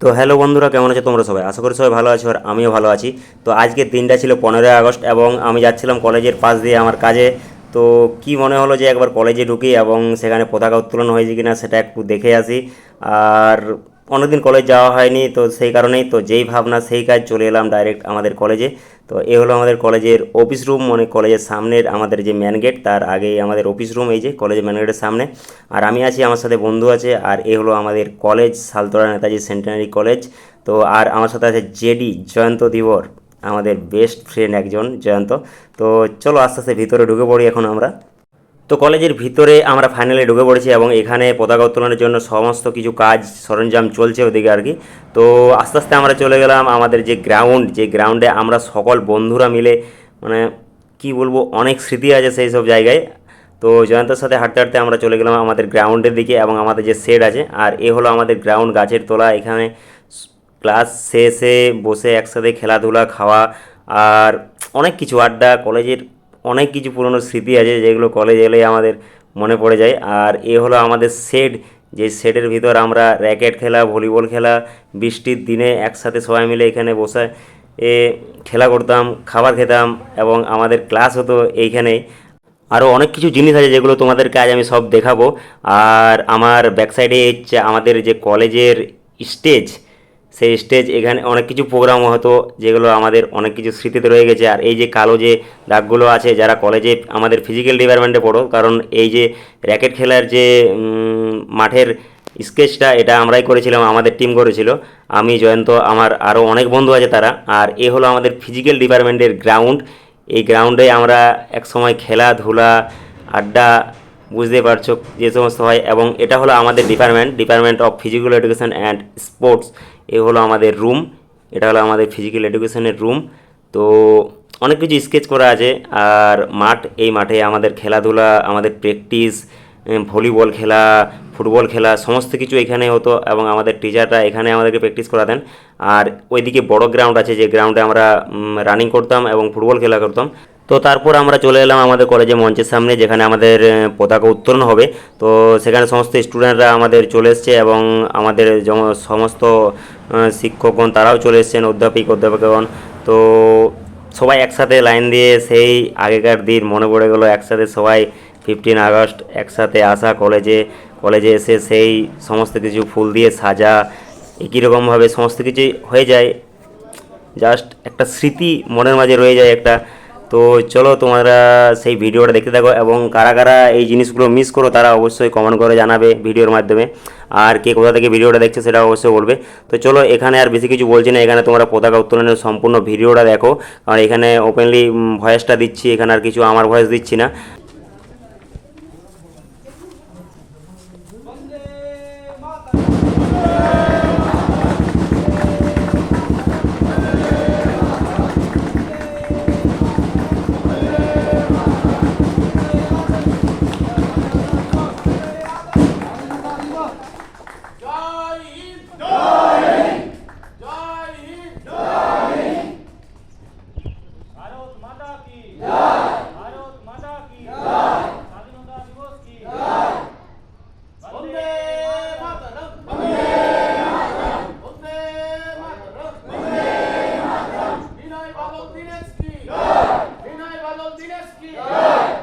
তো হ্যালো বন্ধুরা, কেমন আছে তোমরা সবাই? আশা করি সবাই ভালো আছো আর আমিও ভালো আছি। তো আজকে দিনটা ছিল পনেরোই আগস্ট এবং আমি যাচ্ছিলাম কলেজের পাশ দিয়ে আমার কাজে। তো কি মনে হলো যে একবার কলেজে ঢুকি এবং সেখানে পতাকা উত্তোলন হয়েছে কিনা সেটা একটু দেখে আসি। আর অনেকদিন কলেজ যাওয়া হয়নি, তো সেই কারণেই তো যেই ভাবনা, সেই কাজ চলে এলাম ডাইরেক্ট আমাদের কলেজে তো এ হলো আমাদের কলেজের অফিস রুম মানে কলেজের সামনের আমাদের যে ম্যান গেট তার আগেই আমাদের অফিস রুম এই যে কলেজের ম্যান গেটের সামনে। আর আমি আছি, আমার সাথে বন্ধু আছে, আর এ হলো আমাদের college Saltora Netaji centenary college তো আর আমার সাথে আছে জেডি জয়ন্ত দিবর আমাদের বেস্ট ফ্রেন্ড একজন জয়ন্ত। তো চলো আস্তে আস্তে ভিতরে ঢুকে পড়ি এখন আমরা। তো কলেজের ভিতরে আমরা ফাইনালি ঢুকে পড়েছি এবং এখানে পতাকা উত্তোলনের জন্য সমস্ত কিছু কাজ, সরঞ্জাম চলছে ওদিকে আর কি। তো আস্তে আস্তে আমরা চলে গেলাম আমাদের যে গ্রাউন্ড যে গ্রাউন্ডে আমরা সকল বন্ধুরা মিলে মানে কি বলব, অনেক স্মৃতি আছে সেই সব জায়গায়। তো জয়ন্তর সাথে হাঁটতে হাঁটতে আমরা চলে গেলাম আমাদের গ্রাউন্ডের দিকে এবং আমাদের যে শেড আছে, আর এ হলো আমাদের গ্রাউন্ড গাছের তোলা। এখানে ক্লাস শেষে বসে একসাথে খেলাধুলা, খাওয়া, আর অনেক কিছু, আড্ডা, কলেজের অনেক কিছু পুরনো স্মৃতি আছে যেগুলো কলেজ এলেই আমাদের মনে পড়ে যায়। আর এ হলো আমাদের শেড যে শেডের ভিতর আমরা র্যাকেট খেলা ভলিবল খেলা, বৃষ্টির দিনে একসাথে সবাই মিলে এখানে বসে, এ খেলা করতাম, খাবার খেতাম এবং আমাদের ক্লাস হতো এইখানেই আরও অনেক কিছু জিনিস আছে যেগুলো তোমাদেরকে আজ আমি সব দেখাবো। আর আমার ব্যাক সাইডে হচ্ছে আমাদের যে কলেজের স্টেজ সেই স্টেজ এখানে অনেক কিছু প্রোগ্রাম হতো, যেগুলো আমাদের অনেক কিছু স্মৃতিতে রয়ে গেছে। আর এই যে কালো যে দাগগুলো আছে, যারা কলেজে আমাদের ফিজিক্যাল ডিপার্টমেন্টে পড়ো, কারণ এই যে র্যাকেট খেলার যে মাঠের স্কেচটা এটা আমরাই করেছিলাম, আমাদের টিম করেছিল। আমি, জয়ন্ত, আমার আরও অনেক বন্ধু আছে তারা। আর এ হলো আমাদের ফিজিক্যাল ডিপার্টমেন্টের গ্রাউন্ড এই গ্রাউন্ডে আমরা এক সময় খেলাধুলা, আড্ডা, বুঝতে পারছ, যে সমস্ত হয়। এবং এটা হলো আমাদের department department of physical education and sports এ হলো আমাদের রুম এটা হলো আমাদের ফিজিক্যাল এডুকেশনের রুম তো অনেক কিছু স্কেচ করা আছে, আর মাঠ, এই মাঠে আমাদের খেলাধুলা, আমাদের প্র্যাকটিস ভলিবল খেলা ফুটবল খেলা, সমস্ত কিছু এখানে হতো এবং আমাদের টিচাররা এখানে আমাদেরকে প্র্যাকটিস করাতেন। আর ওইদিকে বড় গ্রাউন্ড আছে, যে গ্রাউন্ডে আমরা রানিং করতাম এবং ফুটবল খেলা করতাম। তো তারপর আমরা চলে এলাম আমাদের কলেজে মঞ্চের সামনে, যেখানে আমাদের পতাকা উত্তোলন হবে। তো সেখানে সমস্ত স্টুডেন্টরা আমাদের চলে এসছে এবং আমাদের সমস্ত শিক্ষকগণ, তারাও চলে এসছেন, অধ্যাপিক, অধ্যাপকগণ। তো সবাই একসাথে লাইন দিয়ে সেই আগেকার দিন মনে পড়ে গেলো, একসাথে সবাই ফিফটিন আগস্ট, একসাথে আসা কলেজে কলেজে এসে সেই সমস্ত কিছু ফুল দিয়ে সাজা, একই রকমভাবে সমস্ত কিছুই হয়ে যায়। জাস্ট একটা স্মৃতি মনের মাঝে রয়ে যায় একটা। তো চলো তোমরা সেই ভিডিওটা দেখতে থাকো এবং কারা কারা এই জিনিসগুলো মিস করো তারা অবশ্যই কমেন্ট করে জানাবে ভিডিওর মাধ্যমে। আর কে কোথা থেকে ভিডিওটা দেখছে সেটা অবশ্যই বলবে। তো চলো এখানে আর বেশি কিছু বলছি না, এখানে তোমরা পতাকা উত্তোলনের সম্পূর্ণ ভিডিওটা দেখো। কারণ এখানে ওপেনলি ভয়েসটা দিচ্ছি, এখানে আর কিছু আমার ভয়েস দিচ্ছি না।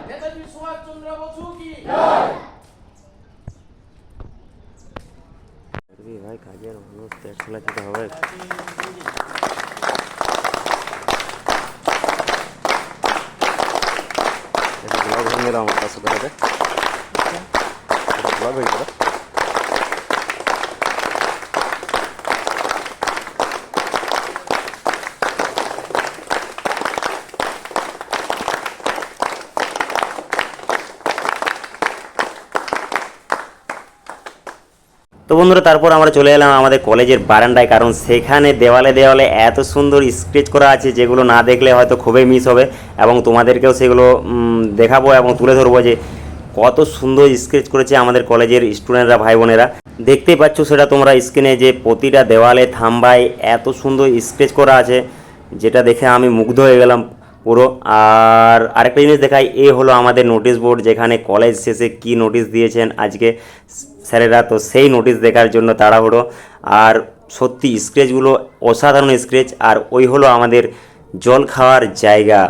নেতাজি সুভাষচন্দ্র বসু কি? ভাই, কাজের মানুষ, পেট চালাতে হবে। আমার কাছে ব্লগ হয়ে গেল। তো বন্ধুরা, তারপর আমরা চলে এলাম আমাদের কলেজের বারান্দায়, কারণ সেখানে দেওয়ালে দেওয়ালে এত সুন্দর স্কেচ করা আছে যেগুলো না দেখলে হয়তো খুবই মিস হবে। এবং তোমাদেরকেও সেগুলো দেখাবো এবং তুলে ধরবো যে কত সুন্দর স্কেচ করেছে আমাদের কলেজের স্টুডেন্টরা, ভাই বোনেরা। দেখতেই পাচ্ছ সেটা তোমরা স্ক্রিনে যে প্রতিটা দেওয়ালে, থাম্বায় এত সুন্দর স্কেচ করা আছে, যেটা দেখে আমি মুগ্ধ হয়ে গেলাম পুরো। আর আরেকটা জিনিস দেখাই, এ হলো আমাদের নোটিশ বোর্ড, যেখানে কলেজ শেষে কি নোটিশ দিয়েছেন আজকে। স্যারেরা তো সেই নোটিশ দেখার জন্য তাড়াহুড়ো। আর সত্যি স্ক্রেচগুলো অসাধারণ স্ক্রেচ। আর ওই হলো আমাদের জল খাওয়ার জায়গা।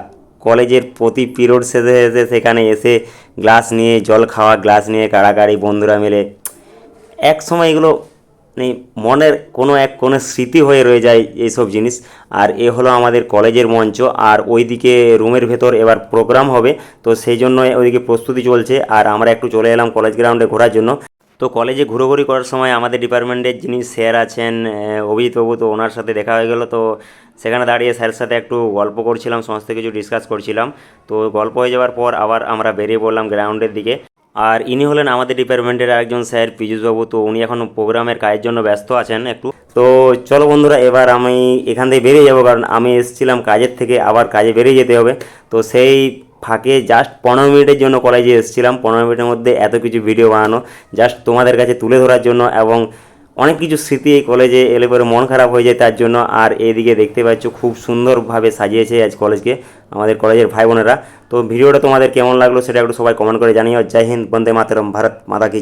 কলেজের প্রতি পিরিয়ড শেষে শেষে সেখানে এসে গ্লাস নিয়ে, জল খাওয়া, গ্লাস নিয়ে কাড়াকাড়ি বন্ধুরা মিলে। এক সময় এগুলো মানে মনের কোনো এক কোনো স্মৃতি হয়ে রয়ে যায় এইসব জিনিস। আর এ হলো আমাদের কলেজের মঞ্চ। আর ওইদিকে রুমের ভেতর এবার প্রোগ্রাম হবে। তো সেই জন্য ওইদিকে প্রস্তুতি চলছে। আর আমরা একটু চলে এলাম কলেজ গ্রাউন্ডে ঘোরার জন্য। তো কলেজে ঘুরোঘুরি করার সময় আমাদের ডিপার্টমেন্টের যিনি স্যার আছেন অভিজিৎবাবু তো ওনার সাথে দেখা হয়ে গেল। তো সেখানে দাঁড়িয়ে স্যারের সাথে একটু গল্প করছিলাম, সমস্ত কিছু ডিসকাস করছিলাম। তো গল্প হয়ে যাওয়ার পর আবার আমরা বেরিয়ে পড়লাম গ্রাউন্ডের দিকে। আর ইনি হলেন আমাদের ডিপার্টমেন্টের একজন স্যার পীযুষবাবু তো উনি এখন প্রোগ্রামের কাজের জন্য ব্যস্ত আছেন একটু। তো চলো বন্ধুরা, এবার আমি এখান থেকে বেরিয়ে যাব, কারণ আমি এসেছিলাম কাজের থেকে, আবার কাজে বেরিয়ে যেতে হবে। তো সেই ফাঁকে জাস্ট পনেরো মিনিটের জন্য কলেজে এসেছিলাম। পনেরো মিনিটের মধ্যে এত কিছু ভিডিও বানানো। জাস্ট তোমাদের কাছে তুলে ধরার জন্য এবং অনেক কিছু স্মৃতি এই কলেজে এলে পরে মন খারাপ হয়ে যায় তার জন্য। আর এদিকে দেখতে পাচ্ছ খুব সুন্দরভাবে সাজিয়েছে আজ কলেজকে আমাদের কলেজের ভাই বোনেরা। তো ভিডিওটা তোমাদের কেমন লাগল সেটা একটু সবাই কমেন্ট করে জানিও। জয় হিন্দ, বন্দে মাতরম, ভারত মাতা কি